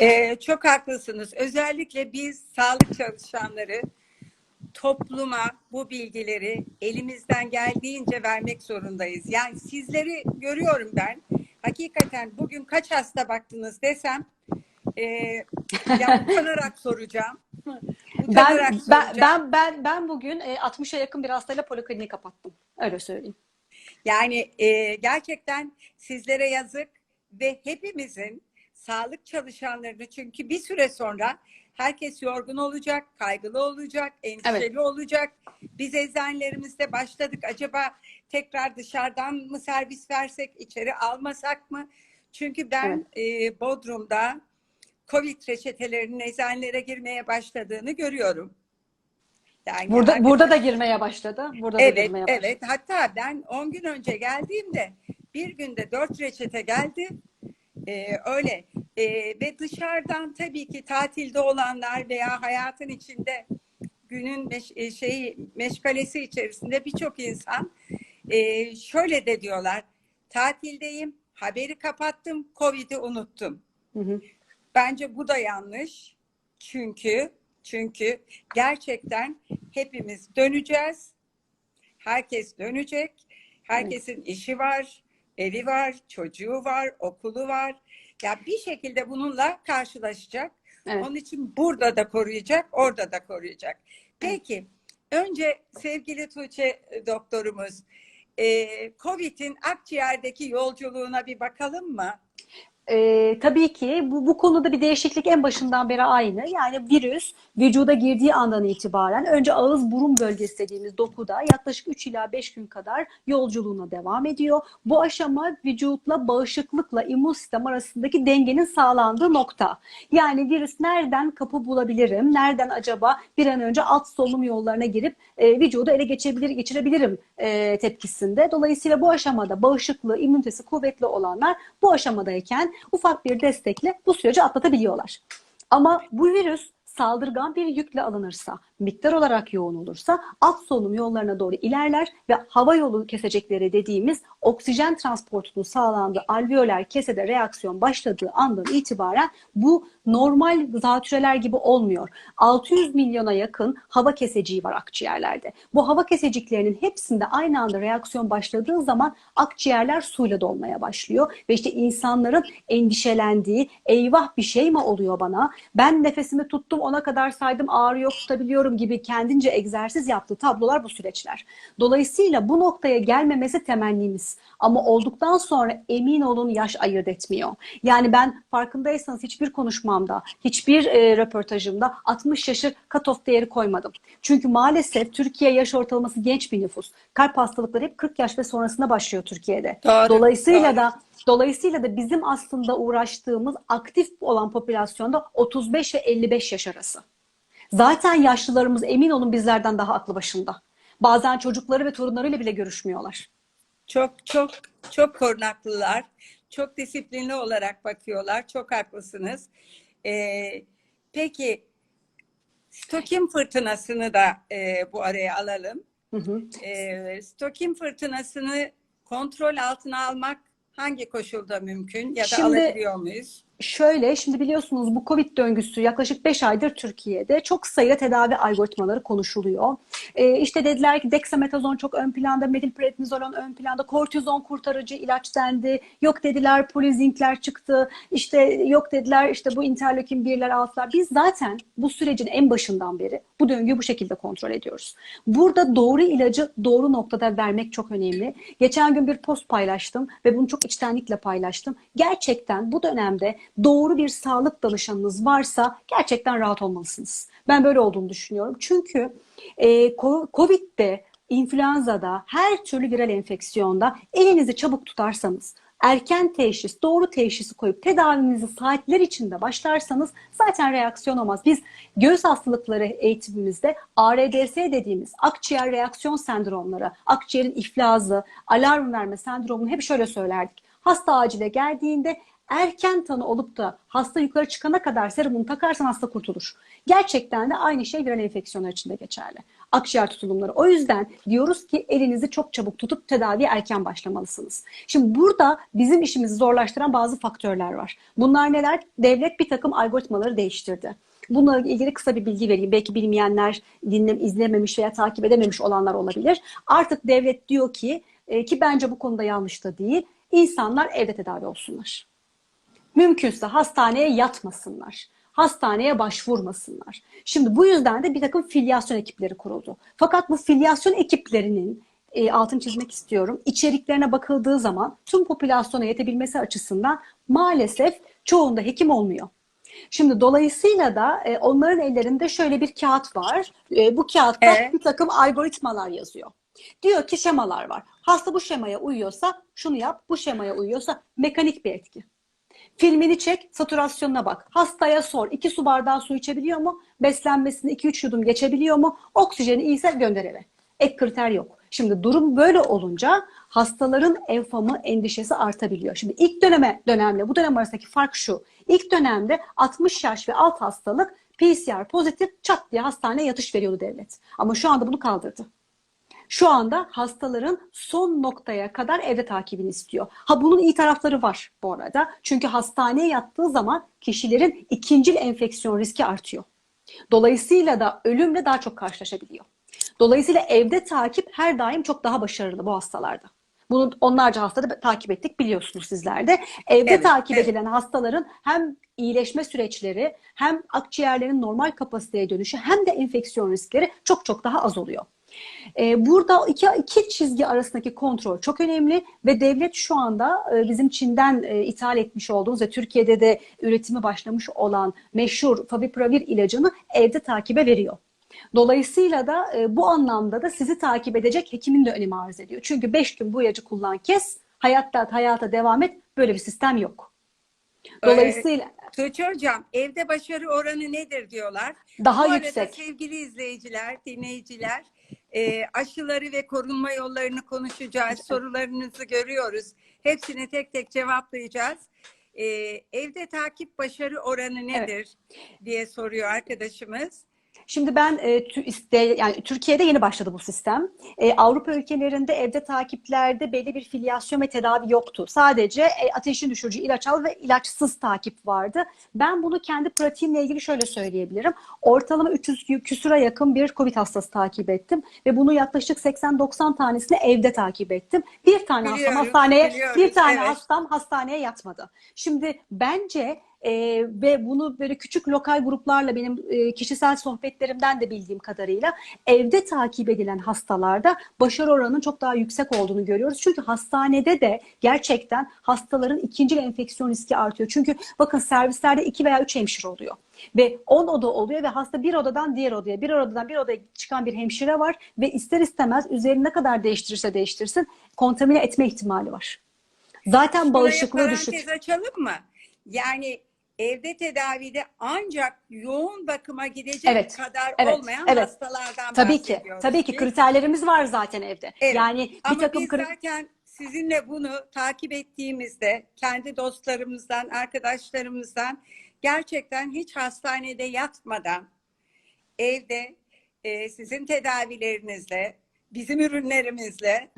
Ee, çok haklısınız. Özellikle biz sağlık çalışanları topluma bu bilgileri elimizden geldiğince vermek zorundayız. Yani sizleri görüyorum ben. Hakikaten bugün kaç hasta baktınız desem e, ya utanarak soracağım. Ben, Utanarak ben, soracağım. ben, ben, ben bugün e, 60'a yakın bir hastayla polikliniği kapattım. Öyle söyleyeyim. Yani e, gerçekten sizlere yazık ve hepimizin sağlık çalışanlarını çünkü bir süre sonra herkes yorgun olacak, kaygılı olacak, endişeli olacak. Biz eczanelerimizde başladık. Acaba tekrar dışarıdan mı servis versek, içeri almasak mı? Çünkü ben e, Bodrum'da Covid reçetelerinin eczanelere girmeye başladığını görüyorum. Yani Burada artık- burada da girmeye başladı. Burada da Evet, girmeye başladı. evet. Hatta ben 10 gün önce geldiğimde bir günde 4 reçete geldi. Ee, öyle. Ee, ve dışarıdan tabii ki tatilde olanlar veya hayatın içinde günün meş, şeyi meşgalesi içerisinde birçok insan e, şöyle de diyorlar. Tatildeyim, haberi kapattım, Covid'i unuttum. Hı hı. Bence bu da yanlış. Çünkü çünkü gerçekten hepimiz döneceğiz. Herkes dönecek. Herkesin işi var, evi var, çocuğu var, okulu var. Ya bir şekilde bununla karşılaşacak. Evet. Onun için burada da koruyacak, orada da koruyacak. Peki, önce sevgili Tuğçe e, doktorumuz, e, COVID'in akciğerdeki yolculuğuna bir bakalım mı? Ee, tabii ki bu, bu konuda bir değişiklik en başından beri aynı. Yani virüs vücuda girdiği andan itibaren önce ağız burun bölgesi dediğimiz dokuda yaklaşık 3 ila 5 gün kadar yolculuğuna devam ediyor. Bu aşama vücutla bağışıklıkla immün sistem arasındaki dengenin sağlandığı nokta. Yani virüs nereden kapı bulabilirim? Nereden acaba bir an önce alt solunum yollarına girip e, vücudu ele geçebilir, geçirebilirim e, tepkisinde. Dolayısıyla bu aşamada bağışıklığı, immünitesi kuvvetli olanlar bu aşamadayken ufak bir destekle bu süreci atlatabiliyorlar. Ama bu virüs saldırgan bir yükle alınırsa, miktar olarak yoğun olursa alt solunum yollarına doğru ilerler ve hava yolu kesecekleri dediğimiz oksijen transportunun sağlandığı alveoler kesede reaksiyon başladığı andan itibaren bu normal zatüreler gibi olmuyor. 600 milyona yakın hava keseciği var akciğerlerde. Bu hava keseciklerinin hepsinde aynı anda reaksiyon başladığı zaman akciğerler suyla dolmaya başlıyor ve işte insanların endişelendiği eyvah bir şey mi oluyor bana? Ben nefesimi tuttum ona kadar saydım ağrı yok tutabiliyorum gibi kendince egzersiz yaptığı tablolar bu süreçler. Dolayısıyla bu noktaya gelmemesi temennimiz. Ama olduktan sonra emin olun yaş ayırt etmiyor. Yani ben farkındaysanız hiçbir konuşmamda, hiçbir e, röportajımda 60 yaşı cut-off değeri koymadım. Çünkü maalesef Türkiye yaş ortalaması genç bir nüfus. Kalp hastalıkları hep 40 yaş ve sonrasında başlıyor Türkiye'de. Doğru, Dolayısıyla doğru. da Dolayısıyla da bizim aslında uğraştığımız aktif olan popülasyonda 35 ve 55 yaş arası. Zaten yaşlılarımız emin olun bizlerden daha aklı başında. Bazen çocukları ve torunlarıyla bile görüşmüyorlar. Çok çok çok korunaklılar. Çok disiplinli olarak bakıyorlar. Çok haklısınız. Ee, peki Stokin fırtınasını da e, bu araya alalım. Hı hı. Ee, Stokin fırtınasını kontrol altına almak hangi koşulda mümkün ya da Şimdi- alabiliyor muyuz? Şöyle, şimdi biliyorsunuz bu Covid döngüsü yaklaşık 5 aydır Türkiye'de çok sayıda tedavi algoritmaları konuşuluyor. Ee, işte dediler ki dexamethasone çok ön planda, metilprednizolon ön planda, kortizon kurtarıcı ilaç dendi. Yok dediler polizinkler çıktı. İşte yok dediler işte bu interleukin 1'ler 6'lar. Biz zaten bu sürecin en başından beri bu döngüyü bu şekilde kontrol ediyoruz. Burada doğru ilacı doğru noktada vermek çok önemli. Geçen gün bir post paylaştım ve bunu çok içtenlikle paylaştım. Gerçekten bu dönemde doğru bir sağlık danışanınız varsa gerçekten rahat olmalısınız. Ben böyle olduğunu düşünüyorum. Çünkü e, Covid'de, influenza'da, her türlü viral enfeksiyonda elinizi çabuk tutarsanız, erken teşhis, doğru teşhisi koyup tedavinizi saatler içinde başlarsanız zaten reaksiyon olmaz. Biz göğüs hastalıkları eğitimimizde ARDS dediğimiz akciğer reaksiyon sendromları, akciğerin iflazı, alarm verme sendromunu hep şöyle söylerdik. Hasta acile geldiğinde erken tanı olup da hasta yukarı çıkana kadar serumunu takarsan hasta kurtulur. Gerçekten de aynı şey viral enfeksiyonlar için de geçerli. akciğer tutulumları. O yüzden diyoruz ki elinizi çok çabuk tutup tedaviye erken başlamalısınız. Şimdi burada bizim işimizi zorlaştıran bazı faktörler var. Bunlar neler? Devlet bir takım algoritmaları değiştirdi. Bununla ilgili kısa bir bilgi vereyim. Belki bilmeyenler, dinlem, izlememiş veya takip edememiş olanlar olabilir. Artık devlet diyor ki, e, ki bence bu konuda yanlış da değil, insanlar evde tedavi olsunlar. Mümkünse hastaneye yatmasınlar. Hastaneye başvurmasınlar. Şimdi bu yüzden de bir takım filyasyon ekipleri kuruldu. Fakat bu filyasyon ekiplerinin e, altını çizmek istiyorum. İçeriklerine bakıldığı zaman tüm popülasyona yetebilmesi açısından maalesef çoğunda hekim olmuyor. Şimdi dolayısıyla da e, onların ellerinde şöyle bir kağıt var. E, bu kağıtta Evet. bir takım algoritmalar yazıyor. Diyor ki şemalar var. Hasta bu şemaya uyuyorsa şunu yap, bu şemaya uyuyorsa mekanik bir etki. Filmini çek, saturasyonuna bak. Hastaya sor. 2 su bardağı su içebiliyor mu? Beslenmesini 2-3 yudum geçebiliyor mu? Oksijeni iyiyse gönder eve. Ek kriter yok. Şimdi durum böyle olunca hastaların enfamı endişesi artabiliyor. Şimdi ilk döneme dönemle bu dönem arasındaki fark şu. İlk dönemde 60 yaş ve alt hastalık PCR pozitif çat diye hastaneye yatış veriyordu devlet. Ama şu anda bunu kaldırdı. Şu anda hastaların son noktaya kadar evde takibini istiyor. Ha bunun iyi tarafları var bu arada. Çünkü hastaneye yattığı zaman kişilerin ikincil enfeksiyon riski artıyor. Dolayısıyla da ölümle daha çok karşılaşabiliyor. Dolayısıyla evde takip her daim çok daha başarılı bu hastalarda. Bunu onlarca hastada takip ettik biliyorsunuz sizler de. Evde Evet, takip evet. edilen hastaların hem iyileşme süreçleri hem akciğerlerin normal kapasiteye dönüşü hem de enfeksiyon riskleri çok çok daha az oluyor. Ee, Burada iki, iki çizgi arasındaki kontrol çok önemli ve devlet şu anda e, bizim Çin'den e, ithal etmiş olduğumuz ve Türkiye'de de üretimi başlamış olan meşhur Favipiravir ilacını evde takibe veriyor. Dolayısıyla da e, bu anlamda da sizi takip edecek hekimin de önemi arz ediyor. Çünkü 5 gün bu ilacı kullan kes, hayatta hayata devam et. Böyle bir sistem yok. Dolayısıyla Tuğçe Hocam evde başarı oranı nedir diyorlar. daha Bu arada yüksek. sevgili izleyiciler, dinleyiciler e, aşıları ve korunma yollarını konuşacağız. Sorularınızı görüyoruz. Hepsini tek tek cevaplayacağız. E, evde takip başarı oranı nedir diye soruyor arkadaşımız. Şimdi ben e, tü- yani Türkiye'de yeni başladı bu sistem. E, Avrupa ülkelerinde evde takiplerde belli bir filyasyon ve tedavi yoktu. Sadece e, ateşin düşürücü ilaç al ve ilaçsız takip vardı. Ben bunu kendi pratiğimle ilgili şöyle söyleyebilirim. Ortalama 300 kü- küsura yakın bir COVID hastası takip ettim ve bunu yaklaşık 80-90 tanesini evde takip ettim. Bir tane hastam Biliyoruz, hastaneye, biliyoruz, bir tane evet. hastam hastaneye yatmadı. Şimdi bence e, ve bunu böyle küçük lokal gruplarla benim e, kişisel sohbetlerimden de bildiğim kadarıyla evde takip edilen hastalarda başarı oranının çok daha yüksek olduğunu görüyoruz. Çünkü hastanede de gerçekten hastaların ikinci enfeksiyon riski artıyor. Çünkü bakın servislerde iki veya üç hemşire oluyor. Ve 10 oda oluyor ve hasta bir odadan diğer odaya, bir odadan bir odaya çıkan bir hemşire var ve ister istemez üzerini ne kadar değiştirirse değiştirsin kontamine etme ihtimali var. Zaten Buraya bağışıklığı düşük. açalım mı? Yani evde tedavide ancak yoğun bakıma gidecek Evet, kadar evet, olmayan evet. hastalardan Tabii ki. Tabii ki kriterlerimiz var zaten evde. Evet. Yani bir Ama takım biz zaten sizinle bunu takip ettiğimizde kendi dostlarımızdan, arkadaşlarımızdan gerçekten hiç hastanede yatmadan evde e, sizin tedavilerinizle, bizim ürünlerimizle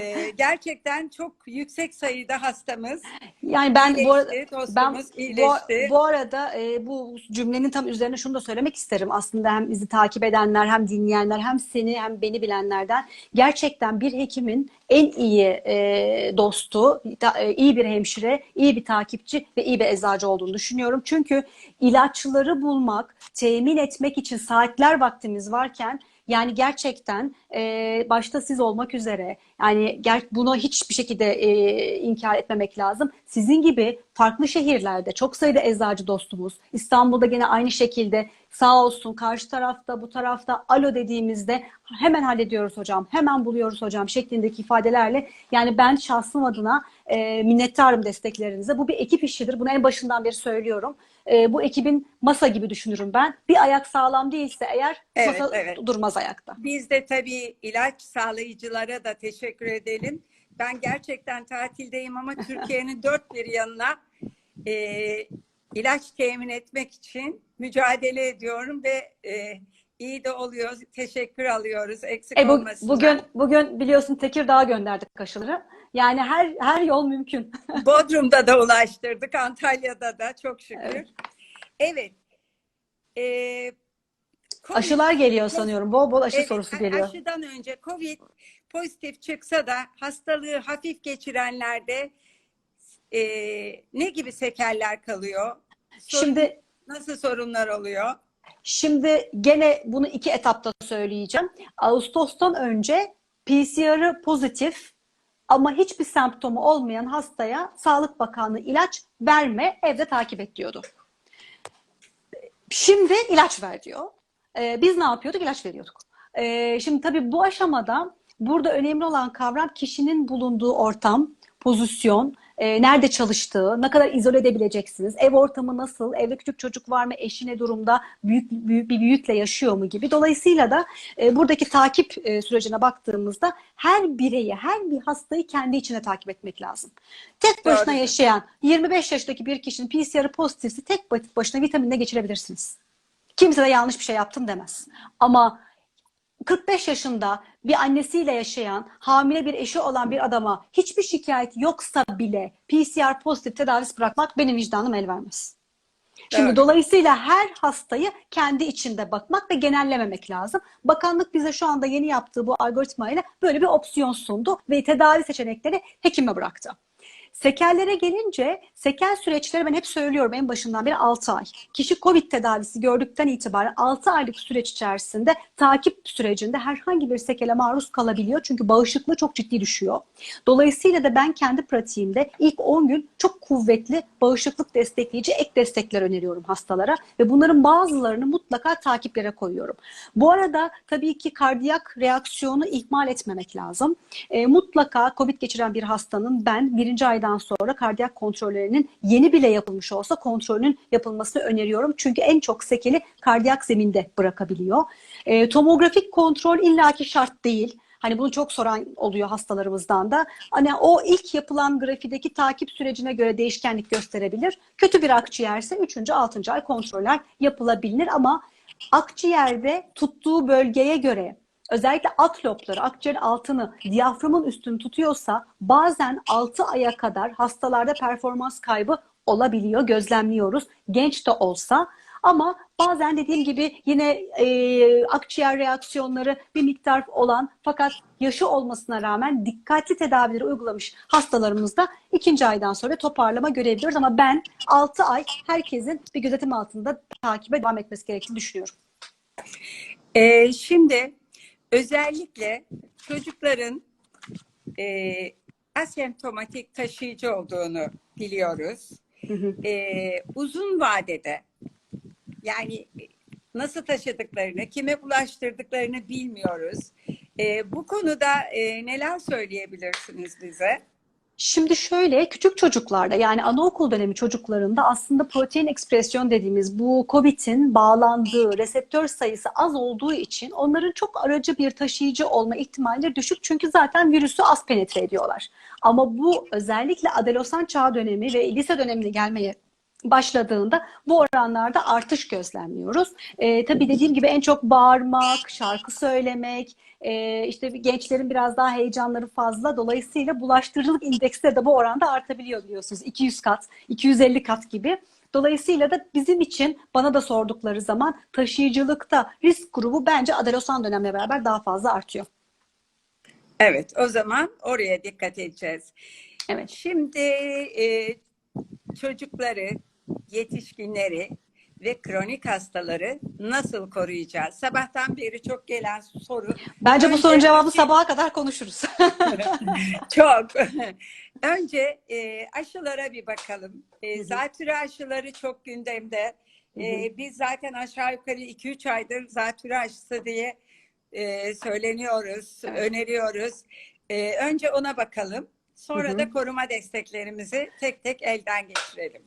e, gerçekten çok yüksek sayıda hastamız yani ben bu arada iyileşti, ben dostumuz bu, iyileşti. bu arada e, bu cümlenin tam üzerine şunu da söylemek isterim. Aslında hem bizi takip edenler, hem dinleyenler, hem seni hem beni bilenlerden gerçekten bir hekimin en iyi e, dostu, da- e, iyi bir hemşire, iyi bir takipçi ve iyi bir eczacı olduğunu düşünüyorum. Çünkü ilaçları bulmak, temin etmek için saatler vaktimiz varken yani gerçekten e, başta siz olmak üzere yani bunu hiçbir şekilde e, inkar etmemek lazım. Sizin gibi farklı şehirlerde çok sayıda eczacı dostumuz, İstanbul'da gene aynı şekilde sağ olsun karşı tarafta bu tarafta alo dediğimizde hemen hallediyoruz hocam, hemen buluyoruz hocam şeklindeki ifadelerle yani ben şahsım adına e, minnettarım desteklerinize. Bu bir ekip işidir. Bunu en başından beri söylüyorum. E, bu ekibin masa gibi düşünürüm ben. Bir ayak sağlam değilse eğer Evet, masa evet. durmaz ayakta. Biz de tabii ilaç sağlayıcılara da teşekkür edelim. Ben gerçekten tatildeyim ama Türkiye'nin dört bir yanına e, ilaç temin etmek için mücadele ediyorum ve e, iyi de oluyor. Teşekkür alıyoruz. Eksik E bu, olmasınlar. bugün bugün biliyorsun Tekirdağ'a gönderdik aşıları. Yani her her yol mümkün. Bodrum'da da ulaştırdık. Antalya'da da çok şükür. Evet. Evet. Ee, Covid- Aşılar geliyor sanıyorum. Bol bol aşı Evet, sorusu geliyor. Aşıdan önce Covid pozitif çıksa da hastalığı hafif geçirenlerde e, ne gibi sekeller kalıyor? Sorun- Şimdi nasıl sorunlar oluyor? Şimdi gene bunu iki etapta söyleyeceğim. Ağustos'tan önce PCR'ı pozitif ama hiçbir semptomu olmayan hastaya Sağlık Bakanlığı ilaç verme, evde takip et diyordu. Şimdi ilaç ver diyor. Ee, biz ne yapıyorduk? İlaç veriyorduk. Ee, şimdi tabii bu aşamada burada önemli olan kavram kişinin bulunduğu ortam, pozisyon, e, nerede çalıştığı, ne kadar izole edebileceksiniz, ev ortamı nasıl, evde küçük çocuk var mı, eşi ne durumda, büyük, büyük bir büyükle yaşıyor mu gibi. Dolayısıyla da e, buradaki takip e, sürecine baktığımızda her bireyi, her bir hastayı kendi içine takip etmek lazım. Tek başına Doğru. yaşayan 25 yaşındaki bir kişinin PCR'ı pozitifse tek başına vitaminle geçirebilirsiniz. Kimse de yanlış bir şey yaptım demez. Ama 45 yaşında bir annesiyle yaşayan, hamile bir eşi olan bir adama hiçbir şikayet yoksa bile PCR pozitif tedavisi bırakmak benim vicdanım el vermez. Şimdi Evet. dolayısıyla her hastayı kendi içinde bakmak ve genellememek lazım. Bakanlık bize şu anda yeni yaptığı bu algoritmayla böyle bir opsiyon sundu ve tedavi seçenekleri hekime bıraktı. Sekerlere gelince sekel süreçleri ben hep söylüyorum en başından beri 6 ay. Kişi COVID tedavisi gördükten itibaren 6 aylık süreç içerisinde takip sürecinde herhangi bir sekele maruz kalabiliyor. Çünkü bağışıklığı çok ciddi düşüyor. Dolayısıyla da ben kendi pratiğimde ilk 10 gün çok kuvvetli bağışıklık destekleyici ek destekler öneriyorum hastalara ve bunların bazılarını mutlaka takiplere koyuyorum. Bu arada tabii ki kardiyak reaksiyonu ihmal etmemek lazım. E, mutlaka COVID geçiren bir hastanın ben birinci aydan sonra kardiyak kontrollerinin yeni bile yapılmış olsa kontrolünün yapılmasını öneriyorum. Çünkü en çok sekeli kardiyak zeminde bırakabiliyor. E, tomografik kontrol illaki şart değil. Hani bunu çok soran oluyor hastalarımızdan da. Hani o ilk yapılan grafideki takip sürecine göre değişkenlik gösterebilir. Kötü bir akciğerse 3. 6. ay kontroller yapılabilir ama akciğerde tuttuğu bölgeye göre özellikle at lobları, akciğer altını, diyaframın üstünü tutuyorsa bazen 6 aya kadar hastalarda performans kaybı olabiliyor, gözlemliyoruz. Genç de olsa ama bazen dediğim gibi yine e, akciğer reaksiyonları bir miktar olan fakat yaşı olmasına rağmen dikkatli tedavileri uygulamış hastalarımızda ikinci aydan sonra toparlama görebiliyoruz. Ama ben 6 ay herkesin bir gözetim altında takibe devam etmesi gerektiğini düşünüyorum. Ee, şimdi özellikle çocukların e, asemptomatik taşıyıcı olduğunu biliyoruz. Hı hı. Ee, uzun vadede yani nasıl taşıdıklarını, kime bulaştırdıklarını bilmiyoruz. Ee, bu konuda e, neler söyleyebilirsiniz bize? Şimdi şöyle küçük çocuklarda yani anaokul dönemi çocuklarında aslında protein ekspresyon dediğimiz bu COVID'in bağlandığı reseptör sayısı az olduğu için onların çok aracı bir taşıyıcı olma ihtimalleri düşük. Çünkü zaten virüsü az penetre ediyorlar. Ama bu özellikle adolesan çağ dönemi ve lise dönemine gelmeye başladığında bu oranlarda artış gözlemliyoruz. Ee, tabii dediğim gibi en çok bağırmak, şarkı söylemek, e, işte gençlerin biraz daha heyecanları fazla. Dolayısıyla bulaştırıcılık indeksi de bu oranda artabiliyor biliyorsunuz. 200 kat, 250 kat gibi. Dolayısıyla da bizim için bana da sordukları zaman taşıyıcılıkta risk grubu bence adolesan dönemle beraber daha fazla artıyor. Evet, o zaman oraya dikkat edeceğiz. Evet. Şimdi e, çocukları, yetişkinleri ve kronik hastaları nasıl koruyacağız? Sabahtan beri çok gelen soru. Bence bu Önce- sorunun cevabı sabaha kadar konuşuruz. Çok. Önce e, aşılara bir bakalım. E, zatürre aşıları çok gündemde. E, biz zaten aşağı yukarı 2-3 aydır zatürre aşısı diye e, söyleniyoruz, Evet. öneriyoruz. E, önce ona bakalım. Sonra Hı hı. da koruma desteklerimizi tek tek elden geçirelim.